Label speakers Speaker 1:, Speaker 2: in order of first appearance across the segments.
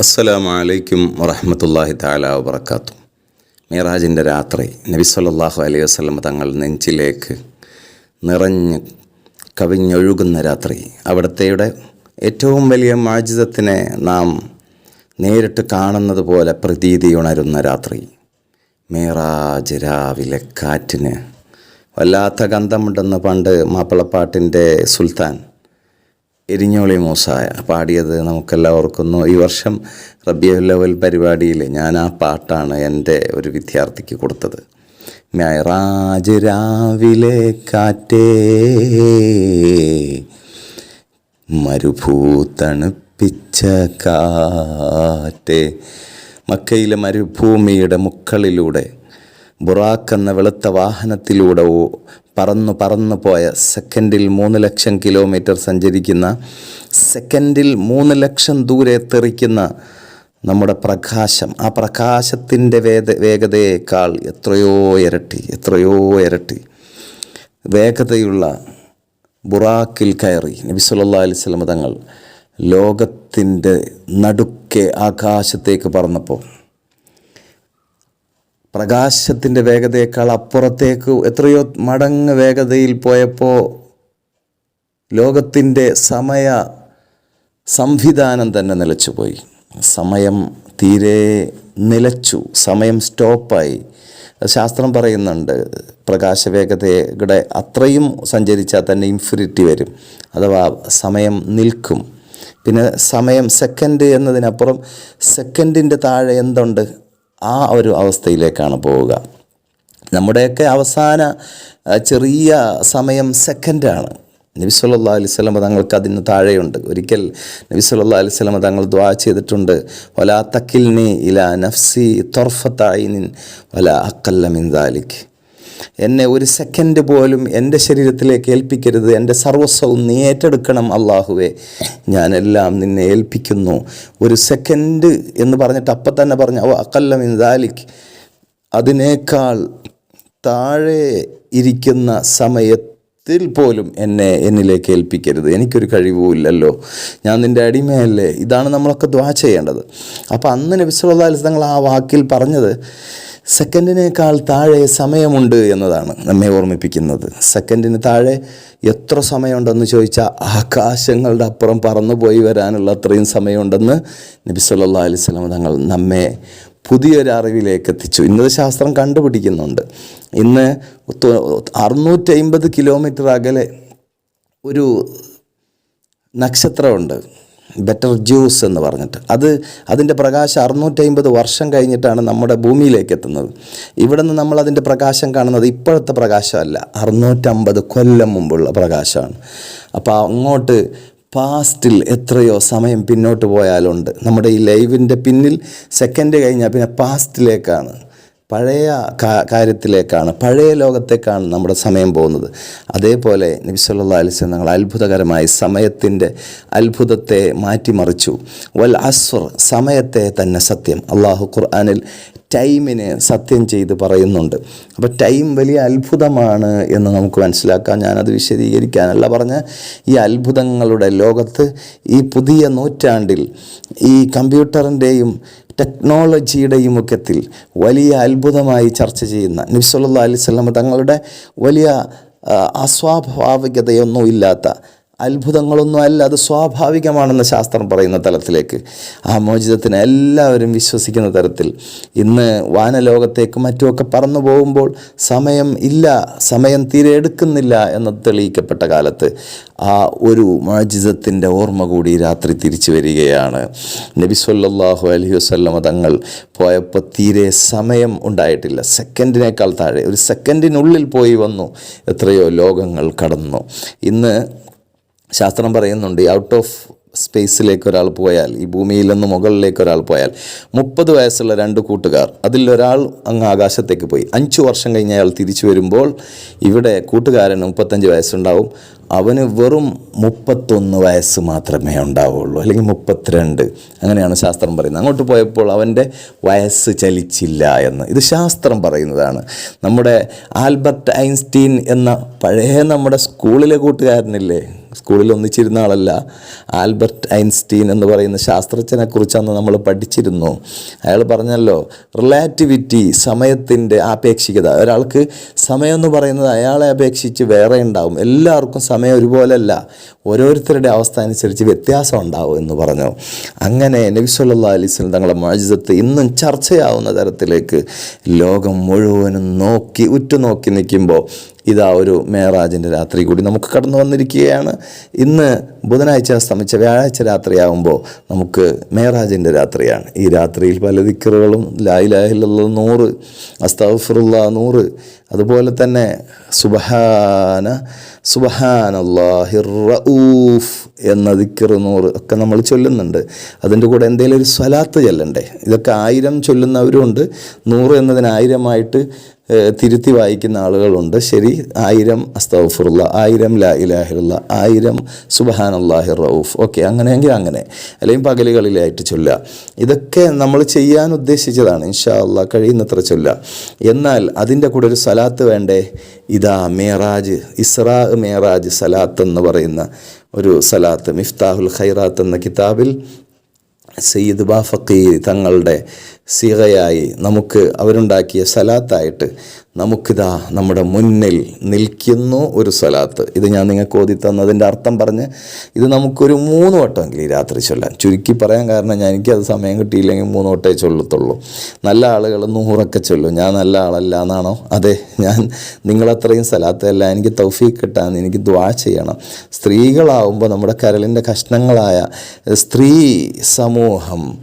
Speaker 1: അസ്സലാമു അലൈക്കും വറഹമത്തല്ലാഹി താല വബർക്കാത്തു മിറാജിന്റെ രാത്രി നബി സല്ലല്ലാഹു അലൈഹി വസല്ലം തങ്ങൾ നെഞ്ചിലേക്ക് നിറഞ്ഞ് കവിഞ്ഞൊഴുകുന്ന രാത്രി അവിടത്തെയുടെ ഏറ്റവും വലിയ മാജിതത്തിനെ നാം നേരിട്ട് കാണുന്നത് പോലെ പ്രതീതി ഉണരുന്ന രാത്രി. മിറാജ് രാവിലെ കാറ്റിന് വല്ലാത്ത ഗന്ധമുണ്ടെന്ന് പണ്ട് മാപ്പിളപ്പാട്ടിന്റെ സുൽത്താൻ എരിഞ്ഞോളി മൂസായ പാടിയത് നമുക്കെല്ലാം ഓർക്കുന്നു ഈ വർഷം റബിയുൽ ലെവൽ പരിപാടിയിൽ ഞാൻ ആ പാട്ടാണ് എന്റെ ഒരു വിദ്യാർത്ഥിക്ക് കൊടുത്തത്. മെറാജ് രാവിലെ കാറ്റേ മരുഭൂ തണുപ്പിച്ച കാറ്റേ മക്കയിലെ മരുഭൂമിയുടെ മുക്കളിലൂടെ ബുറാക്ക് എന്ന വെളുത്ത വാഹനത്തിലൂടെ പറന്നു പറന്നു പോയ സെക്കൻഡിൽ മൂന്ന് ലക്ഷം കിലോമീറ്റർ സഞ്ചരിക്കുന്ന സെക്കൻഡിൽ മൂന്ന് ലക്ഷം ദൂരെ തെറിക്കുന്ന നമ്മുടെ പ്രകാശം. ആ പ്രകാശത്തിന്റെ വേദ വേഗതയേക്കാൾ എത്രയോ ഇരട്ടി എത്രയോ ഇരട്ടി. വേഗതയുള്ള ബുറാക്കിൽ കയറി. നബി സല്ലല്ലാഹു അലൈഹി തങ്ങൾ ലോകത്തിന്റെ നടുക്കെ ആകാശത്തേക്ക് പറന്നപ്പോൾ പ്രകാശത്തിന്റെ വേഗതയേക്കാൾ അപ്പുറത്തേക്ക് എത്രയോ മടങ്ങ് വേഗതയിൽ പോയപ്പോൾ ലോകത്തിന്റെ സമയ സംവിധാനം തന്നെ നിലച്ചുപോയി. സമയം തീരെ നിലച്ചു. സമയം സ്റ്റോപ്പായി. ശാസ്ത്രം പറയുന്നുണ്ട് പ്രകാശവേഗതയുടെ അത്രയും സഞ്ചരിച്ചാൽ തന്നെ ഇൻഫിനിറ്റി വരും അഥവാ സമയം നിൽക്കും. പിന്നെ സമയം സെക്കൻഡ് എന്നതിനപ്പുറം സെക്കൻഡിന്റെ താഴെ എന്തുണ്ട്? ആ ഒരു അവസ്ഥയിലേക്കാണ് പോവുക. നമ്മുടെയൊക്കെ അവസാന ചെറിയ സമയം സെക്കൻഡാണ്. നബി അലൈഹി വസല്ലം തങ്ങൾക്ക് അതിന് താഴെയുണ്ട്. ഒരിക്കൽ നബി അലൈഹി വസല്ലം തങ്ങൾ ദ്വാ ചെയ്തിട്ടുണ്ട്. വലാ തക്കിൽനി ഇല നഫ്സി തൊർഫത്തായി വല അക്കല്ല മിൻ ദാലിക്. എന്നെ ഒരു സെക്കൻഡ് പോലും എന്റെ ശരീരത്തിലേക്ക് ഏൽപ്പിക്കരുത്. എന്റെ സർവസ്വവും നീ ഏറ്റെടുക്കണം അള്ളാഹുവെ ഞാനെല്ലാം നിന്നെ ഏൽപ്പിക്കുന്നു. ഒരു സെക്കൻഡ് എന്ന് പറഞ്ഞിട്ട് അപ്പം തന്നെ പറഞ്ഞു അവ അക്കല്ലം ദാലിക്. അതിനേക്കാൾ താഴെ ഇരിക്കുന്ന സമയത്തിൽ പോലും എന്നെ എന്നിലേക്ക് ഏൽപ്പിക്കരുത്. എനിക്കൊരു കഴിവുമില്ലല്ലോ. ഞാൻ നിന്റെ അടിമയല്ലേ? ഇതാണ് നമ്മളൊക്കെ ദ്വാ ചെയ്യേണ്ടത്. അപ്പോൾ അന്ന് നബിസ്വല്ലാ തങ്ങൾ ആ വാക്കിൽ പറഞ്ഞത് സെക്കൻഡിനേക്കാൾ താഴെ സമയമുണ്ട് എന്നതാണ് നമ്മെ ഓർമ്മിപ്പിക്കുന്നത്. സെക്കൻഡിന് താഴെ എത്ര സമയമുണ്ടെന്ന് ചോദിച്ചാൽ ആകാശങ്ങളുടെ അപ്പുറം പറന്നു പോയി വരാനുള്ള അത്രയും സമയമുണ്ടെന്ന് നബി സല്ലല്ലാഹു അലൈഹി വസല്ലം തങ്ങൾ നമ്മെ പുതിയൊരു അറിവിലേക്ക് എത്തിച്ചു ഇന്നത് ശാസ്ത്രം കണ്ടുപിടിക്കുന്നുണ്ട്. ഇന്ന് അറുന്നൂറ്റമ്പത് കിലോമീറ്റർ അകലെ ഒരു നക്ഷത്രമുണ്ട്. ബെറ്റർ ജ്യൂസ് എന്ന് പറഞ്ഞിട്ട്. അത് അതിന്റെ പ്രകാശം അറുന്നൂറ്റമ്പത് വർഷം കഴിഞ്ഞിട്ടാണ് നമ്മുടെ ഭൂമിയിലേക്ക് എത്തുന്നത്. ഇവിടെ നിന്ന് നമ്മൾ അതിന്റെ പ്രകാശം കാണുന്നത് ഇപ്പോഴത്തെ പ്രകാശമല്ല. അറുന്നൂറ്റമ്പത് കൊല്ലം മുമ്പുള്ള പ്രകാശമാണ്. അപ്പോൾ അങ്ങോട്ട് പാസ്റ്റിൽ എത്രയോ സമയം പിന്നോട്ട് പോയാലുണ്ട്. നമ്മുടെ ഈ ലൈവിന്റെ പിന്നിൽ സെക്കൻഡ് കഴിഞ്ഞാൽ പിന്നെ പാസ്റ്റിലേക്കാണ്. പഴയ കാര്യത്തിലേക്കാണ് പഴയ ലോകത്തേക്കാണ് നമ്മുടെ സമയം പോകുന്നത്. അതേപോലെ നബി സല്ലല്ലാഹു അലൈഹി വസല്ലം ഞങ്ങൾ അത്ഭുതകരമായി സമയത്തിന്റെ അത്ഭുതത്തെ മാറ്റിമറിച്ചു. വൽ അസ്വർ സമയത്തെ തന്നെ സത്യം. അള്ളാഹു ഖുർആാനിൽ ടൈമിനെ സത്യം ചെയ്ത് പറയുന്നുണ്ട്. അപ്പോൾ ടൈം വലിയ അത്ഭുതമാണ് എന്ന് നമുക്ക് മനസ്സിലാക്കാം. ഞാനത് വിശദീകരിക്കാനല്ല പറഞ്ഞ ഈ അത്ഭുതങ്ങളുടെ ലോകത്ത് ഈ പുതിയ നൂറ്റാണ്ടിൽ ഈ കമ്പ്യൂട്ടറിന്റെയും ടെക്നോളജിയുടെയും മുഖ്യത്തിൽ വലിയ അത്ഭുതമായി ചർച്ച ചെയ്യുന്ന നബ്സല്ലാ അലൈഹി തങ്ങളുടെ വലിയ അസ്വാഭാവികതയൊന്നും ഇല്ലാത്ത അത്ഭുതങ്ങളൊന്നും അല്ല അത് സ്വാഭാവികമാണെന്ന് ശാസ്ത്രം പറയുന്ന തലത്തിലേക്ക്. ആ മോചിതത്തിന് എല്ലാവരും വിശ്വസിക്കുന്ന തരത്തിൽ. ഇന്ന് വാനലോകത്തേക്ക് മറ്റുമൊക്കെ പറന്നു പോകുമ്പോൾ സമയം ഇല്ല സമയം തീരെ എടുക്കുന്നില്ല എന്ന് തെളിയിക്കപ്പെട്ട കാലത്ത് ആ ഒരു മോചിതത്തിന്റെ ഓർമ്മ കൂടി രാത്രി തിരിച്ചു വരികയാണ്. നബി സല്ലാഹു അലൈഹി വസല്ലമ തങ്ങൾ പോയപ്പോൾ തീരെ സമയം ഉണ്ടായിട്ടില്ല. സെക്കൻഡിനേക്കാൾ താഴെ ഒരു സെക്കൻഡിനുള്ളിൽ പോയി വന്നു. എത്രയോ ലോകങ്ങൾ കടന്നു. ഇന്ന് ശാസ്ത്രം പറയുന്നുണ്ട് ഔട്ട് ഓഫ് സ്പേസിലേക്ക് ഒരാൾ പോയാൽ ഈ ഭൂമിയിൽ നിന്ന് മുകളിലേക്ക് ഒരാൾ പോയാൽ മുപ്പത് വയസ്സുള്ള രണ്ട് കൂട്ടുകാർ അതിലൊരാൾ അങ്ങ് ആകാശത്തേക്ക് പോയി. അഞ്ച് വർഷം കഴിഞ്ഞ് അയാൾ തിരിച്ചു വരുമ്പോൾ ഇവിടെ കൂട്ടുകാരന് മുപ്പത്തഞ്ച് വയസ്സുണ്ടാവും. അവന് വെറും മുപ്പത്തൊന്ന് വയസ്സ് മാത്രമേ ഉണ്ടാവുള്ളൂ അല്ലെങ്കിൽ മുപ്പത്തിരണ്ട്. അങ്ങനെയാണ് ശാസ്ത്രം പറയുന്നത്. അങ്ങോട്ട് പോയപ്പോൾ അവന്റെ വയസ്സ് ചലിച്ചില്ല എന്ന്. ഇത് ശാസ്ത്രം പറയുന്നതാണ്. നമ്മുടെ ആൽബർട്ട് ഐൻസ്റ്റീൻ എന്ന പഴയ നമ്മുടെ സ്കൂളിലെ കൂട്ടുകാരനില്ലേ? സ്കൂളിൽ ഒന്നിച്ചിരുന്ന ആളല്ല. ആൽബർട്ട് ഐൻസ്റ്റീൻ എന്ന് പറയുന്ന ശാസ്ത്രജ്ഞനെ കുറിച്ചന്ന് നമ്മൾ പഠിച്ചിരുന്നു. അയാൾ പറഞ്ഞല്ലോ റിലാറ്റിവിറ്റി സമയത്തിന്റെ ആപേക്ഷികത. ഒരാൾക്ക് സമയം എന്ന് പറയുന്നത് അയാളെ അപേക്ഷിച്ച് വേറെ ഉണ്ടാവും. എല്ലാവർക്കും സമയം ഒരുപോലെയല്ല. ഓരോരുത്തരുടെ അവസ്ഥ അനുസരിച്ച് വ്യത്യാസം ഉണ്ടാവും എന്ന് പറഞ്ഞു. അങ്ങനെ നബി സല്ലല്ലാഹു അലൈഹി വസല്ലം തങ്ങളുടെ മോചിതത്ത് ഇന്നും ചർച്ചയാവുന്ന തരത്തിലേക്ക് ലോകം മുഴുവനും നോക്കി ഉറ്റുനോക്കി നിൽക്കുമ്പോൾ ഇതാ ഒരു മേറാജിന്റെ രാത്രി കൂടി നമുക്ക് കടന്നു വന്നിരിക്കുകയാണ്. ഇന്ന് ബുധനാഴ്ച അസ്തമിച്ച വ്യാഴാഴ്ച രാത്രിയാകുമ്പോൾ നമുക്ക് മേറാജിന്റെ രാത്രിയാണ്. ഈ രാത്രിയിൽ പല ദിക്കറുകളും ലായിലാഹിലുള്ള നൂറ് അസ്തഫറുള്ള നൂറ് അതുപോലെ തന്നെ സുബഹാന സുബഹാനല്ലാഹിർ റഊഫ് എന്ന ദിക്കറ് നൂറ് ഒക്കെ നമ്മൾ ചൊല്ലുന്നുണ്ട്. അതിന്റെ കൂടെ എന്തെങ്കിലും ഒരു സ്വലാത്ത് ചെല്ലണ്ടേ? ഇതൊക്കെ ആയിരം ചൊല്ലുന്നവരുമുണ്ട് നൂറ് എന്നതിന് ആയിരമായിട്ട് തിരുത്തി വായിക്കുന്ന ആളുകളുണ്ട്. ശരി ആയിരം അസ്തഫുറുള്ള ആയിരം ലാ ഇലാഹിറുള്ള ആയിരം സുബഹാനല്ലാഹി റൌഫ് ഓക്കെ അങ്ങനെയെങ്കിൽ അങ്ങനെ. അല്ലെങ്കിൽ പകലുകളിലായിട്ട് ചൊല്ലുക. ഇതൊക്കെ നമ്മൾ ചെയ്യാൻ ഉദ്ദേശിച്ചതാണ്. ഇൻഷാ അള്ളാഹ് കഴിയുന്നത്ര ചൊല്ലുക. എന്നാൽ അതിന്റെ കൂടെ ഒരു സലാത്ത് വേണ്ടേ? ഇതാ മേറാജ് ഇസ്രാ മേറാജ് സലാത്ത് എന്ന് പറയുന്ന ഒരു സലാത്ത്. മിഫ്താഹുൽ ഖൈറാത്ത് എന്ന കിതാബിൽ സയ്യിദ് ബാഫക്കി തങ്ങളുടെ സിഗയായി നമുക്ക് അവരുണ്ടാക്കിയ സലാത്തായിട്ട് നമുക്കിതാ നമ്മുടെ മുന്നിൽ നിൽക്കുന്നു ഒരു സ്വലാത്ത്. ഇത് ഞാൻ നിങ്ങൾക്ക് ഓതി തന്നതിന്റെ അർത്ഥം പറഞ്ഞ് ഇത് നമുക്കൊരു മൂന്ന് വട്ടമെങ്കിലും ഈ രാത്രി ചൊല്ലാൻ. ചുരുക്കി പറയാൻ കാരണം ഞാൻ എനിക്കത് സമയം കിട്ടിയില്ലെങ്കിൽ മൂന്ന് വട്ടേ ചൊല്ലത്തുള്ളൂ. നല്ല ആളുകൾ നൂറൊക്കെ ചൊല്ലും. ഞാൻ നല്ല ആളല്ല എന്നാണോ? അതെ ഞാൻ നിങ്ങളത്രയും സലാത്തല്ല എനിക്ക് തൗഫീഖ് കിട്ടാൻ എനിക്ക് ദ്വാ ചെയ്യണം. സ്ത്രീകളാവുമ്പോൾ നമ്മുടെ കരളിന്റെ കഷ്ണങ്ങളായ സ്ത്രീ സമൂഹം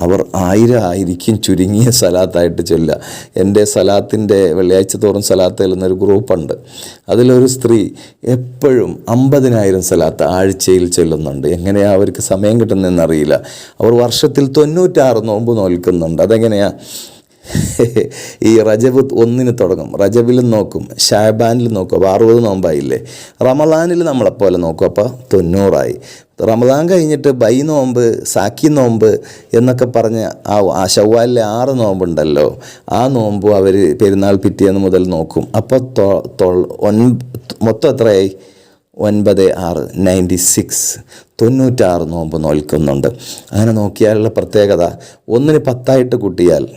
Speaker 1: അവർ ആയിരം ആയിരിക്കും ചുരുങ്ങിയ സലാത്തായിട്ട് ചൊല്ലുക. എന്റെ സലാത്തിന്റെ വെള്ളിയാഴ്ച തോറും സലാത്ത് ചെല്ലുന്നൊരു ഗ്രൂപ്പുണ്ട്. അതിലൊരു സ്ത്രീ എപ്പോഴും അമ്പതിനായിരം സലാത്ത് ആഴ്ചയിൽ ചൊല്ലുന്നുണ്ട്. എങ്ങനെയാണ് അവർക്ക് സമയം കിട്ടുന്നതെന്നറിയില്ല. അവർ വർഷത്തിൽ തൊണ്ണൂറ്റാറ് നോമ്പ് നോൽക്കുന്നുണ്ട്. അതെങ്ങനെയാണ് ഈ റജബ് ഒന്നിന് തുടങ്ങും. റജബിലും നോക്കും ഷാബാനിലും നോക്കും. അപ്പോൾ അറുപത് നോമ്പായില്ലേ? റമദാനിൽ നമ്മളെപ്പോലെ നോക്കും. അപ്പോൾ തൊണ്ണൂറായി. റമദാൻ കഴിഞ്ഞിട്ട് ബൈ നോമ്പ് സാക്കി നോമ്പ് എന്നൊക്കെ പറഞ്ഞ് ആ ആ ഷവ്വാലിലെ ആറ് നോമ്പുണ്ടല്ലോ. ആ നോമ്പും അവർ പെരുന്നാൾ പിറ്റേന്ന് മുതൽ നോക്കും. അപ്പോൾ മൊത്തം എത്രയായി? ഒൻപത് ആറ് നയന്റി സിക്സ്. തൊണ്ണൂറ്റാറ് നോമ്പ് നോൽക്കുന്നുണ്ട്. അങ്ങനെ നോക്കിയാലുള്ള പ്രത്യേകത ഒന്നിന് പത്തായിട്ട് കൂട്ടിയാൽ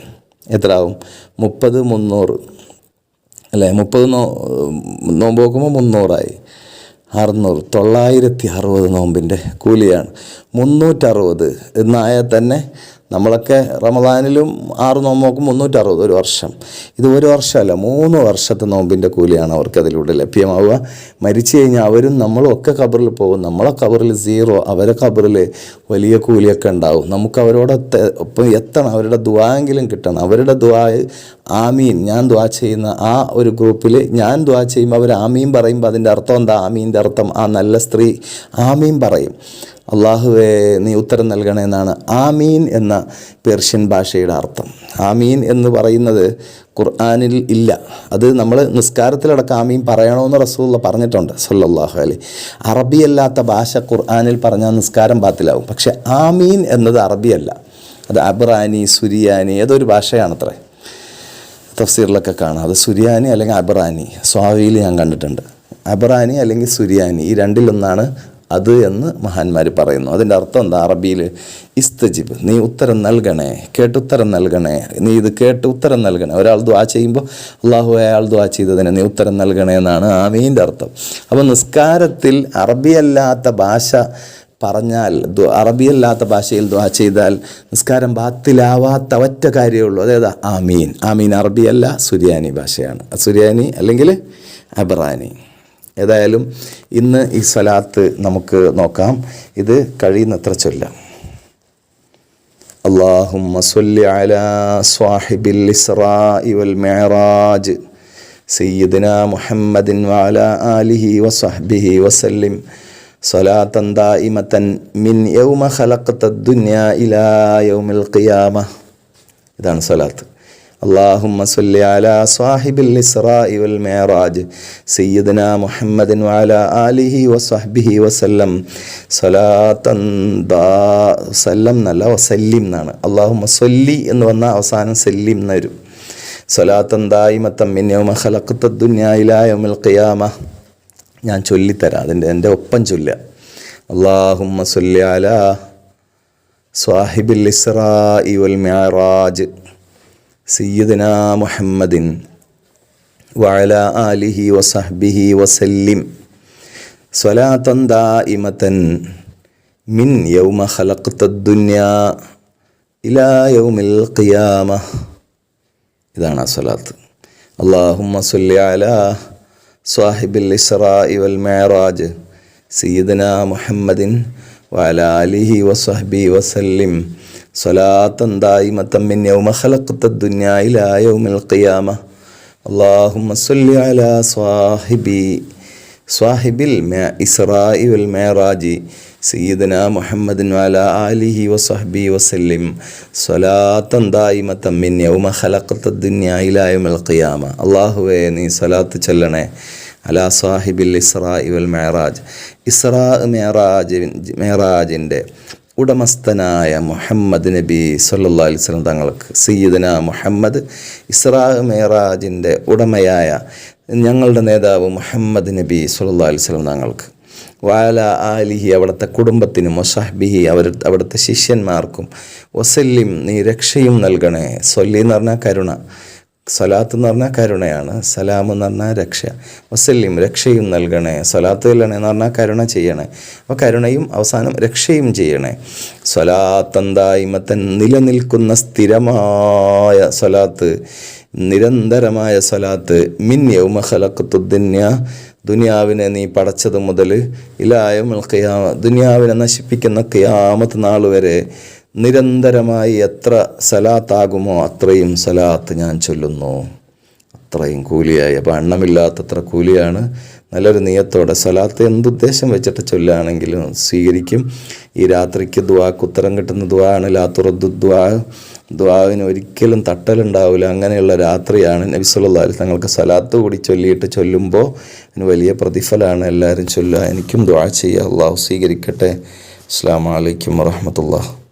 Speaker 1: എത്രയാവും മുപ്പത് മുന്നൂറ്. അല്ലേ? മുപ്പത് നോ നോമ്പ് നോക്കുമ്പോൾ മുന്നൂറായി. അറുന്നൂറ്. തൊള്ളായിരത്തി അറുപത് നോമ്പിന്റെ കൂലിയാണ്. മുന്നൂറ്ററുപത്. എന്നായാൽ തന്നെ നമ്മളൊക്കെ റമദാനിലും ആറ് നോമ്പോക്കും മുന്നൂറ്ററുപത് ഒരു വർഷം. ഇത് ഒരു വർഷമല്ല മൂന്ന് വർഷത്തെ നോമ്പിന്റെ കൂലിയാണ് അവർക്ക് അതിലൂടെ ലഭ്യമാവുക. മരിച്ചു കഴിഞ്ഞാൽ അവരും നമ്മളും ഒക്കെ കബറിൽ പോകും. നമ്മളെ കബറിൽ സീറോ അവരെ കബറിൽ വലിയ കൂലിയൊക്കെ ഉണ്ടാവും. നമുക്ക് അവരോട് ഒപ്പം എത്തണം അവരുടെ ദുവാങ്കിലും കിട്ടണം. അവരുടെ ദുവാ ആമീൻ. ഞാൻ ദ്വാ ചെയ്യുന്ന ആ ഒരു ഗ്രൂപ്പിൽ ഞാൻ ദ്വാ ചെയ്യുമ്പോൾ അവർ ആമീൻ പറയുമ്പോൾ അതിന്റെ അർത്ഥം എന്താ? ആമീന്റെ അർത്ഥം ആ നല്ല സ്ത്രീ ആമീൻ പറയും. അള്ളാഹുവേ നീ ഉത്തരം നൽകണമെന്നാണ് ആമീൻ എന്ന പേർഷ്യൻ ഭാഷയുടെ അർത്ഥം. ആമീൻ എന്ന് പറയുന്നത് ഖുർആാനിൽ ഇല്ല. അത് നമ്മൾ നിസ്കാരത്തിലടക്കം ആമീൻ പറയണമെന്ന് റസൂള്ള പറഞ്ഞിട്ടുണ്ട് സല്ലല്ലാഹു അലി അറബിയല്ലാത്ത ഭാഷ ഖുർആാനിൽ പറഞ്ഞാൽ നിസ്കാരം പാത്തിലാവും പക്ഷെ ആമീൻ എന്നത് അറബിയല്ല. അത് അബ്രാനി സുരിയാനി ഏതൊരു ഭാഷയാണത്രേ. തഫ്സീറിലൊക്കെ കാണാം. അത് സുരിയാനി അല്ലെങ്കിൽ അബ്രാനി. സ്വാവിയിൽ ഞാൻ കണ്ടിട്ടുണ്ട്. അബ്രാനി അല്ലെങ്കിൽ സുരിയാനി ഈ രണ്ടിലൊന്നാണ് അത് എന്ന് മഹാന്മാർ പറയുന്നു. അതിന്റെ അർത്ഥം എന്താ? അറബിയിൽ ഇസ്തജിബ് നീ ഉത്തരം നൽകണേ കേട്ട് ഉത്തരം നൽകണേ നീ ഇത് കേട്ട് ഉത്തരം നൽകണേ. ഒരാൾ ദ്വാ ചെയ്യുമ്പോൾ അള്ളാഹു അയാൾ ദ്വാ ചെയ്തതിന് നീ ഉത്തരം നൽകണേ എന്നാണ് ആമീന്റെ അർത്ഥം. അപ്പോൾ നിസ്കാരത്തിൽ അറബിയല്ലാത്ത ഭാഷ പറഞ്ഞാൽ അറബിയല്ലാത്ത ഭാഷയിൽ ദ്വാ ചെയ്താൽ നിസ്കാരം ബാത്തിലാവാത്ത ഒറ്റ കാര്യമേ ഉള്ളൂ. അതായത് ആമീൻ. ആമീൻ അറബിയല്ല സുരിയാനി ഭാഷയാണ്. സുരിയാനി അല്ലെങ്കിൽ അബറാനി ഏതായാലും ഇന്ന് ഈ സ്വലാത്ത് നമുക്ക് നോക്കാം ഇത് കഴിയുന്നത്ര ചൊല്ലാം اللهم صل على صاحب الإسراء والمعراج سيدنا محمد وعلى آله وصحبه وسلم صلاة دائمة من يوم خلقت الدنيا إلى يوم القيامة ഇതാണ് സ്വലാത്ത് اللهم صل على صاحب الإسراء والمعراج سيدنا محمد وعلى آله وصحبه وسلم صلاة دا സല്ലം എന്നല്ല വസല്ലിം എന്നാണ് അള്ളാഹുമ്മ സൊല്ലി എന്ന് വന്ന അവസാനം സല്ലിം എന്ന് വരും സ്വലാത്തൻ ദായിമത്തം മിൻ യൗമ ഖലഖത്ത ദുനിയ ഇലാ യൗമിൽ ഖിയാമ ഞാൻ ചൊല്ലിത്തരാം അതിൻ്റെ എൻ്റെ ഒപ്പം ചൊല്ലുക അള്ളാഹുമ്മ സല്ലി അലാ സ്വാഹിബിൽ ഇസ്രാഇ വൽ മിഅറാജ് സയ്യിദന മുഹമ്മദിൻ വഅല ആലിഹി വസഹ്ബിഹി വസല്ലിം സ്വലാത്തൻ ദായിമത്തൻ മിൻ യൗമ ഖലഖ്ത ദുനിയാ ഇലാ യൗമിൽ ഖിയാമ ഇതാണ് ആ സ്വലാത്ത്. അള്ളാഹുമ്മ സല്ലി അലാ സ്വാഹിബിൽ ഇസ്രാഇ വൽ മിഅറാജ് സയ്യിദന മുഹമ്മദിൻ വഅല ആലിഹി വസഹ്ബി വസല്ലിം സ്വലാത്തൻ ദായിമത്തൻ മിൻ യൗമ ഖലഖ്ത ദുനിയാ ഇലാ യൗമിൽ ഖിയാമ اللهم صل على صاحبي صاحب الإسراء والمعراج سيدنا محمد وعلى آله وصحبه وسلم صلاة دائمة من يوم خلقت الدنيا إلى يوم القيامة الله നീ സ്വലാത്ത് ചൊല്ലണേ അലാ സാഹിബിൽ ഇസ്രാ വൽ മെഹറാജ് ഇസ്രാ മെഹറാജ് മെഹറാജിൻ്റെ ഉടമസ്ഥനായ മുഹമ്മദ് നബി സല്ലാ അലൈഹി സ്വലം തങ്ങൾക്ക് സയ്യിദന മുഹമ്മദ് ഇസ്രാ മേറാജിന്റെ ഉടമയായ ഞങ്ങളുടെ നേതാവ് മുഹമ്മദ് നബി സല്ലാ അലൈഹി സ്വലം തങ്ങൾക്ക്. വാല ആലിഹി അവിടുത്തെ കുടുംബത്തിനും വഷഹ്ബിഹി അവർ അവിടുത്തെ ശിഷ്യന്മാർക്കും വസല്ലിം നീ രക്ഷയും നൽകണേ. സൊല്ലി എന്ന് പറഞ്ഞാൽ കരുണ. സലാത്ത് എന്ന് പറഞ്ഞാൽ കരുണയാണ്. സലാം എന്ന് പറഞ്ഞാൽ രക്ഷ. വസല്യം രക്ഷയും നൽകണേ. സലാത്ത് ചെല്ലണേ എന്ന് പറഞ്ഞാൽ കരുണ ചെയ്യണേ. അപ്പോൾ കരുണയും അവസാനം രക്ഷയും ചെയ്യണേ. സ്വലാത്തന്തായ്മത്തൻ നിലനിൽക്കുന്ന സ്ഥിരമായ സ്വലാത്ത്. നിരന്തരമായ സ്വലാത്ത്. മിൻ യൗമ ദുനിയാവിനെ നീ പടച്ചത് മുതൽ ഇലായം ഖിയാമ. ദുനിയാവിനെ നശിപ്പിക്കുന്ന ഖിയാമത്ത് നാൾ വരെ നിരന്തരമായി എത്ര സലാത്താകുമോ അത്രയും സലാത്ത് ഞാൻ ചൊല്ലുന്നു. അത്രയും കൂലിയായി. അപ്പോൾ എണ്ണമില്ലാത്തത്ര കൂലിയാണ്. നല്ലൊരു നിയത്തോടെ സലാത്ത് എന്തുദ്ദേശം വെച്ചിട്ട് ചൊല്ലുകയാണെങ്കിലും സ്വീകരിക്കും. ഈ രാത്രിക്ക് ദ്വാക്ക് ഉത്തരം കിട്ടുന്ന ദ്വാ ആണ് ലാത്തുറദ്ദു ദ്വാ ദ്വാവിന് ഒരിക്കലും തട്ടലുണ്ടാവില്ല. അങ്ങനെയുള്ള രാത്രിയാണ് നബി തങ്ങൾക്ക് സലാത്ത് കൂടി ചൊല്ലിയിട്ട് ചൊല്ലുമ്പോൾ അതിന് വലിയ പ്രതിഫലമാണ് എല്ലാവരും ചൊല്ലുക. എനിക്കും ദ്വാ ചെയ്യുക. അള്ളാഹു സ്വീകരിക്കട്ടെ. അസ്സാം വലൈക്കും വറഹമത്തുള്ള